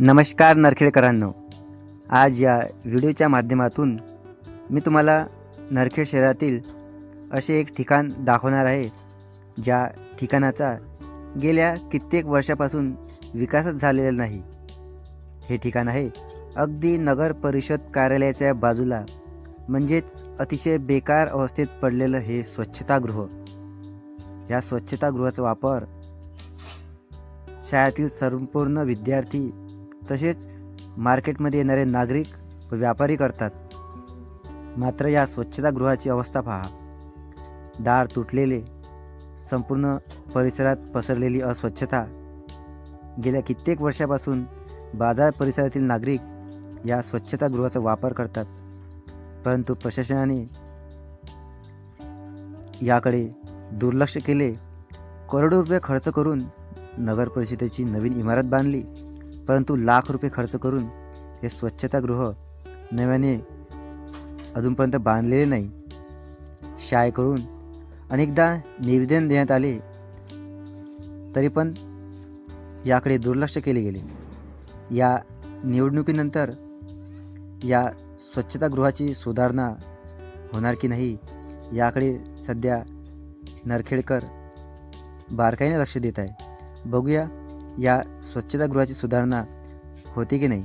नमस्कार नरखेडकरांनो. आज या व्हिडिओच्या माध्यमातून मी तुम्हाला नरखेड शहरातील असे एक ठिकाण दाखवणार आहे ज्या ठिकाणाचा गेल्या कित्येक वर्षापासून विकासच झालेला नाही. हे ठिकाण आहे अगदी नगर परिषद कार्यालयाच्या बाजूला म्हणजेच अतिशय बेकार अवस्थेत पडलेलं हे स्वच्छतागृह. या स्वच्छतागृहाचा वापर शाळेतील संपूर्ण विद्यार्थी तसेच मार्केटमध्ये येणारे नागरिक व व्यापारी करतात. मात्र या स्वच्छतागृहाची अवस्था पहा. दार तुटलेले संपूर्ण परिसरात पसरलेली अस्वच्छता. गेल्या कित्येक वर्षापासून बाजार परिसरातील नागरिक या स्वच्छतागृहाचा वापर करतात. परंतु प्रशासनाने याकडे दुर्लक्ष केले. करोडो रुपये खर्च करून नगर परिषदेची नवीन इमारत बांधली. परंतु लाख रुपये खर्च करून हे स्वच्छतागृह नव्याने अजूनपर्यंत बांधलेले नाही. शाळेकडून अनेकदा निवेदन देण्यात आले तरी पण याकडे दुर्लक्ष केले गेले. या निवडणुकीनंतर या स्वच्छतागृहाची सुधारणा होणार की नाही याकडे सध्या नरखेडकर बारकाईने लक्ष देत आहे. बघूया या स्वच्छतागृहाची सुधारणा होते की नाही?